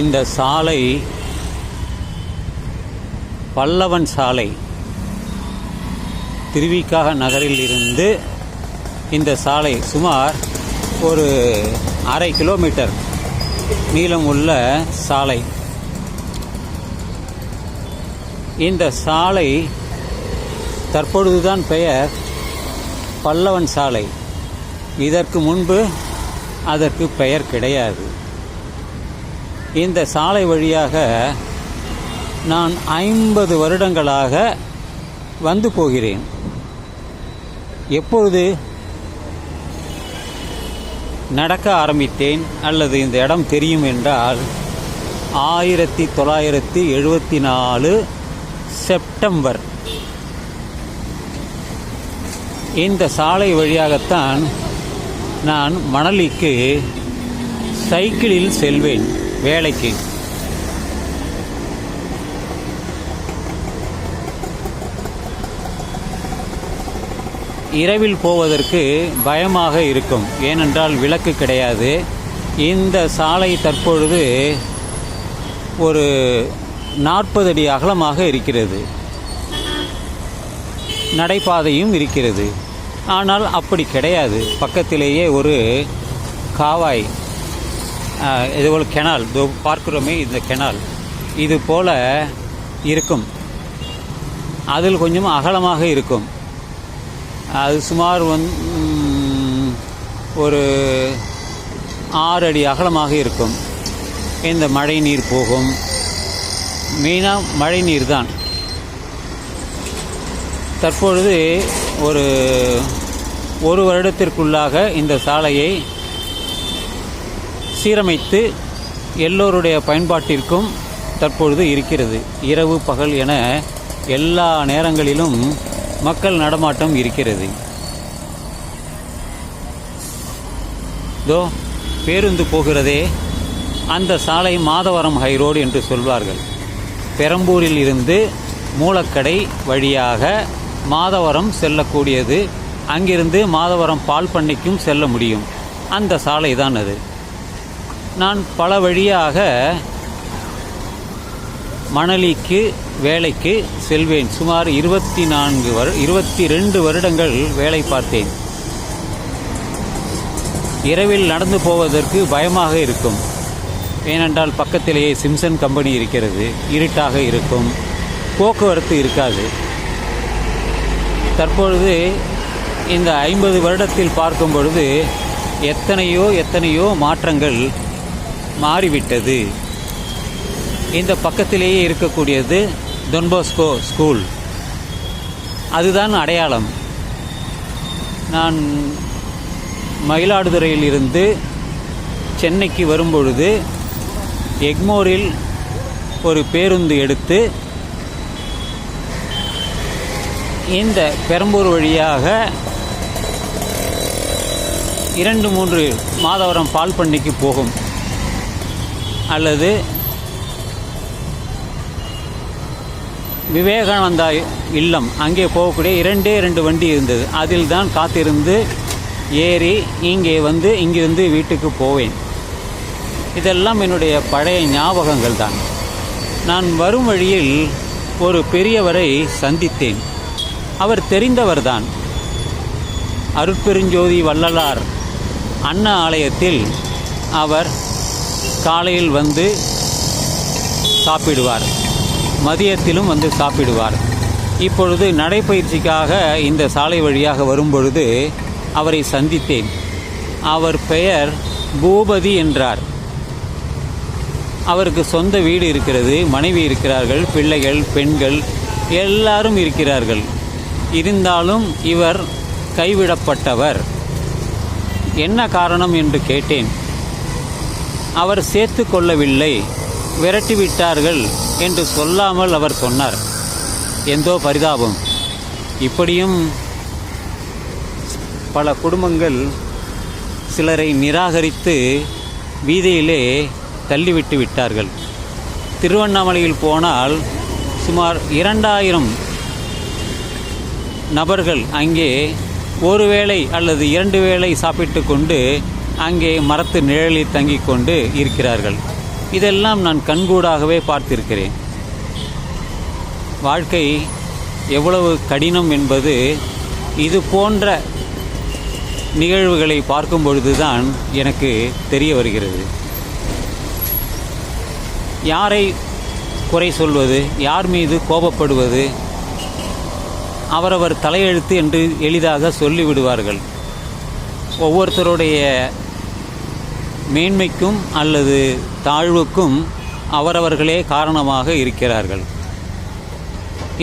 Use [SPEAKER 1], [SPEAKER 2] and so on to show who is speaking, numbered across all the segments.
[SPEAKER 1] இந்த சாலை பல்லவன் சாலை திருவிக்காக நகரில் இருந்து இந்த சாலை சுமார் ஒரு அரை கிலோமீட்டர் நீளம் உள்ள சாலை. இந்த சாலை தற்பொழுதுதான் பெயர் பல்லவன் சாலை. இதற்கு முன்பு அதற்கு பெயர் கிடையாது. இந்த சாலை வழியாக நான் ஐம்பது வருடங்களாக வந்து போகிறேன். எப்பொழுது நடக்க ஆரம்பித்தேன் அல்லது இந்த இடம் தெரியும் என்றால் ஆயிரத்தி தொள்ளாயிரத்தி எழுபத்தி நாலு செப்டம்பர். இந்த சாலை வழியாகத்தான் நான் மணலிக்கு சைக்கிளில் செல்வேன். வேலைக்கு. இரவில் போவதற்கு பயமாக இருக்கும். ஏனென்றால் விளக்கு கிடையாது. இந்த சாலை தற்பொழுது ஒரு நாற்பது அடி அகலமாக இருக்கிறது. நடைபாதையும் இருக்கிறது. ஆனால் அப்படி கிடையாது. பக்கத்திலேயே ஒரு காவாய் இது போல் கெனால். பார்க்குறோமே இந்த கெனால். இது போல் இருக்கும். அதில் கொஞ்சம் அகலமாக இருக்கும். அது சுமார் வந் ஒரு ஆறு அடி அகலமாக இருக்கும். இந்த மழை நீர் போகும். மெயினாக மழை நீர் தான். தற்பொழுது ஒரு ஒரு வருடத்திற்குள்ளாக இந்த சாலையை சீரமைத்து எல்லோருடைய பயன்பாட்டிற்கும் தற்பொழுது இருக்கிறது. இரவு பகல் என எல்லா நேரங்களிலும் மக்கள் நடமாட்டம் இருக்கிறது. தோ பேருந்து போகிறதே அந்த சாலை மாதவரம் ஹைரோடு என்று சொல்வார்கள். பெரம்பூரில் இருந்து மூலக்கடை வழியாக மாதவரம் செல்லக்கூடியது. அங்கிருந்து மாதவரம் பால் பண்ணைக்கும் செல்ல முடியும். அந்த சாலை தான் அது. நான் பல வழியாக மணலிக்கு வேலைக்கு செல்வேன். சுமார் இருபத்தி நான்கு வரு இருபத்தி ரெண்டு வருடங்கள் வேலை பார்த்தேன். இரவில் நடந்து போவதற்கு பயமாக இருக்கும். ஏனென்றால் பக்கத்திலேயே சிம்சன் கம்பெனி இருக்கிறது. இருட்டாக இருக்கும். போக்குவரத்து இருக்காது. தற்பொழுது இந்த ஐம்பது வருடத்தில் பார்க்கும் பொழுது எத்தனையோ எத்தனையோ மாற்றங்கள் மாறிவிட்டது. இந்த பக்கத்திலேயே இருக்கக்கூடியது டொன்போஸ்கோ ஸ்கூல் அதுதான் அடையாளம். நான் மயிலாடுதுறையில் இருந்து சென்னைக்கு வரும்பொழுது எக்மோரில் ஒரு பேருந்து எடுத்து இந்த பெரம்பூர் வழியாக இரண்டு மூன்று மாதவரம் பால் பண்ணைக்கு போகும். அல்லது விவேகானந்தா இல்லம் அங்கே போகக்கூடிய இரண்டே ரெண்டு வண்டி இருந்தது. அதில் தான் காத்திருந்து ஏறி இங்கே வந்து இங்கிருந்து வீட்டுக்கு போவேன். இதெல்லாம் என்னுடைய பழைய ஞாபகங்கள் தான் நான் வரும் வழியில் ஒரு பெரியவரை சந்தித்தேன். அவர் தெரிந்தவர்தான். அருட்பெருஞ்சோதி வள்ளலார் அண்ணா ஆலயத்தில் அவர் காலையில் வந்து சாப்பிடுவார். மதியத்திலும் வந்து சாப்பிடுவார். இப்பொழுது நடைப்பயிற்சிக்காக இந்த சாலை வழியாக வரும்பொழுது அவரை சந்தித்தேன். அவர் பெயர் பூபதி என்றார். அவருக்கு சொந்த வீடு இருக்கிறது மனைவி இருக்கிறார்கள் பிள்ளைகள் பெண்கள் எல்லாரும் இருக்கிறார்கள். இருந்தாலும் இவர் கைவிடப்பட்டவர். என்ன காரணம் என்று கேட்டேன். அவர் சேர்த்து கொள்ளவில்லை விரட்டிவிட்டார்கள் என்று சொல்லாமல் அவர் சொன்னார். எந்தோ பரிதாபம். இப்படியும் பல குடும்பங்கள் சிலரை நிராகரித்து வீதியிலே தள்ளிவிட்டு விட்டார்கள். திருவண்ணாமலையில் போனால் சுமார் இரண்டாயிரம் நபர்கள் அங்கே ஒரு வேளை அல்லது இரண்டு வேளை சாப்பிட்டு கொண்டு அங்கே மரத்து நிழலில் தங்கிக் கொண்டு இருக்கிறார்கள். இதெல்லாம் நான் கண்கூடாகவே பார்த்திருக்கிறேன். வாழ்க்கை எவ்வளவு கடினம் என்பது இது போன்ற நிகழ்வுகளை பார்க்கும் பொழுதுதான் எனக்கு தெரிய வருகிறது. யாரை குறை சொல்வது யார் மீது கோபப்படுவது அவரவர் தலையெழுத்து என்று எளிதாக சொல்லிவிடுவார்கள். ஒவ்வொருத்தருடைய மேன்மைக்கும் அல்லது தாழ்வுக்கும் அவரவர்களே காரணமாக இருக்கிறார்கள்.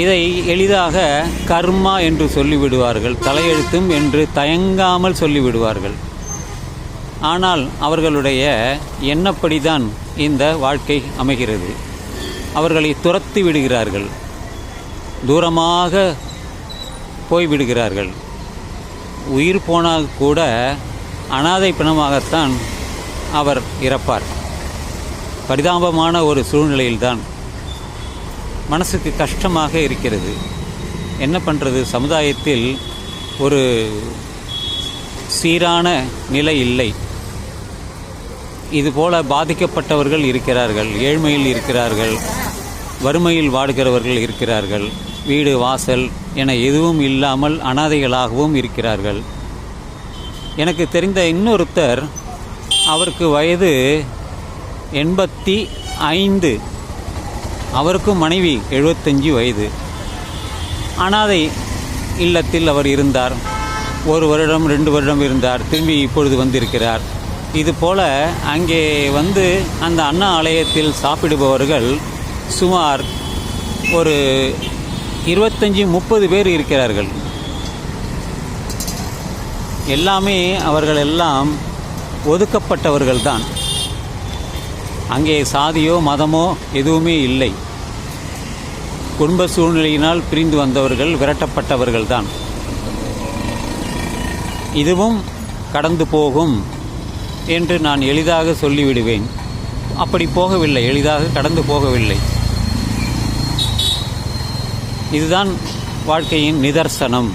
[SPEAKER 1] இதை எளிதாக கர்மா என்று சொல்லிவிடுவார்கள் தலையெழுத்தும் என்று தயங்காமல் சொல்லிவிடுவார்கள். ஆனால் அவர்களுடைய எண்ணப்படிதான் இந்த வாழ்க்கை அமைகிறது. அவர்களை துரத்தி விடுகிறார்கள். தூரமாக போய்விடுகிறார்கள் உயிர் போனால் கூட அனாதை பிணமாகத்தான் அவர் இறப்பார். பரிதாபமான ஒரு சூழ்நிலையில்தான் மனசுக்கு கஷ்டமாக இருக்கிறது. என்ன பண்ணுறது சமுதாயத்தில் ஒரு சீரான நிலை இல்லை. இதுபோல பாதிக்கப்பட்டவர்கள் இருக்கிறார்கள். ஏழ்மையில் இருக்கிறார்கள். வறுமையில் வாடுகிறவர்கள் இருக்கிறார்கள். வீடு வாசல் என எதுவும் இல்லாமல் அனாதைகளாகவும் இருக்கிறார்கள். எனக்கு தெரிந்த இன்னொருத்தர் அவருக்கு வயது எண்பத்தி ஐந்து. அவருக்கும் மனைவி எழுபத்தஞ்சு வயது. அனாதை இல்லத்தில் அவர் இருந்தார். ஒரு வருடம் ரெண்டு வருடம் இருந்தார். திரும்பி இப்பொழுது வந்திருக்கிறார். இதுபோல் அங்கே வந்து அந்த அண்ணா ஆலயத்தில் சாப்பிடுபவர்கள் சுமார் ஒரு இருபத்தஞ்சி முப்பது பேர் இருக்கிறார்கள். எல்லாமே அவர்கள் எல்லாம் ஒதுக்கப்பட்டவர்கள்தான். அங்கே சாதியோ மதமோ எதுவுமே இல்லை. குடும்ப சூழ்நிலையினால் பிரிந்து வந்தவர்கள் விரட்டப்பட்டவர்கள்தான். இதுவும் கடந்து போகும் என்று நான் எளிதாக சொல்லிவிடுவேன். அப்படி போகவில்லை எளிதாக கடந்து போகவில்லை. இதுதான் வாழ்க்கையின் நிதர்சனம்.